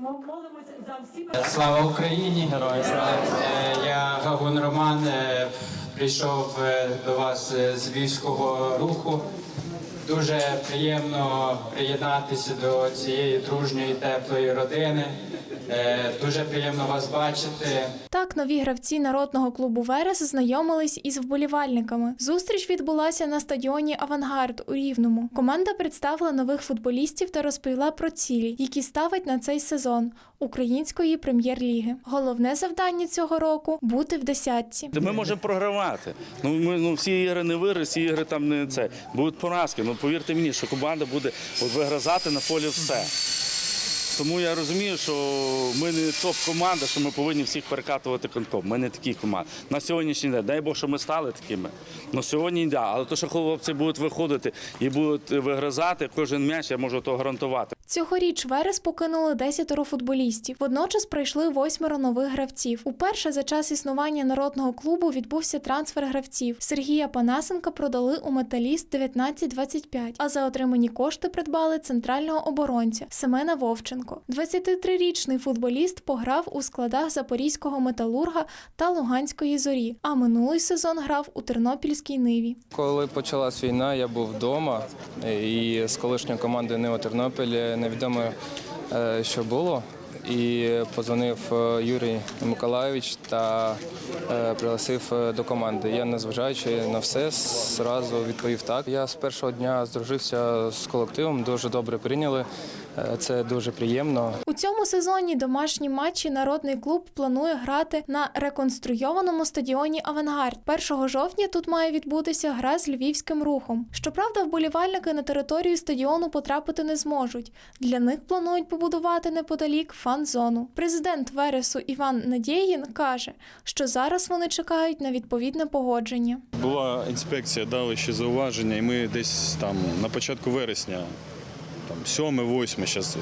Молимося за всі Слава Україні! героям слава! Е, Я Гагун Роман. е, Прийшов е, до вас з військового руху. Дуже приємно приєднатися до цієї дружньої теплої родини. Е, Дуже приємно вас бачити. Так, нові гравці народного клубу Верес знайомились із вболівальниками. Зустріч відбулася на стадіоні Авангард у Рівному. Команда представила нових футболістів та розповіла про цілі, які ставить на цей сезон української прем'єр-ліги. Головне завдання цього року бути в десятці. Ми можемо програвати. Ну ми ну всі ігри не виграють, всі ігри там не це. Будуть поразки. Ну повірте мені, що команда буде вигризати на полі все. Тому я розумію, що ми не топ-команда, що ми повинні всіх перекатувати конком. Ми не такі команди. На сьогоднішній день, дай Бог, що ми стали такими. Ну сьогодні да. Але то, що хлопці будуть виходити і будуть вигризати кожен м'яч, я можу то гарантувати. Цьогоріч Верес покинули десятеро футболістів. Водночас прийшли восьмеро нових гравців. Уперше за час існування народного клубу відбувся трансфер гравців. Сергія Панасенка продали у металіст 19-25, а за отримані кошти придбали центрального оборонця Семена Вовченко. 23-річний футболіст пограв у складах запорізького металурга та Луганської зорі. А минулий сезон грав у Тернопільській ниві. Коли почалась війна, я був вдома і з колишньої команди Ниво Тернопіль невідомо, е, що було. І позвонив е, Юрій Миколайович та е, пригласив е, до команди. Я, незважаючи на все, зразу відповів так. Я з першого дня здружився з колективом, дуже добре прийняли. Це дуже приємно. У цьому сезоні домашні матчі народний клуб планує грати на реконструйованому стадіоні Авангард. 1 жовтня тут має відбутися гра з львівським рухом. Щоправда, вболівальники на територію стадіону потрапити не зможуть. Для них планують побудувати неподалік фан-зону. Президент Вересу Іван Надєїн каже, що зараз вони чекають на відповідне погодження. Була інспекція, дали ще зауваження, і ми десь там на початку вересня, там 7-8, зараз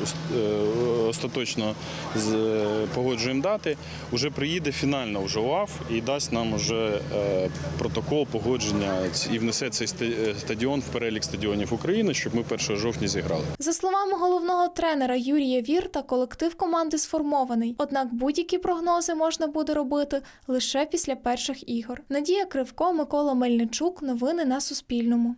остаточно е, погоджуємо дати. Уже приїде фінально вже УАФ і дасть нам вже е, протокол погодження і внесе цей е, стадіон в перелік стадіонів України, щоб ми 1 жовтня зіграли. За словами головного тренера Юрія Вірта, колектив команди сформований. Однак будь-які прогнози можна буде робити лише після перших ігор. Надія Кривко, Микола Мельничук. Новини на Суспільному.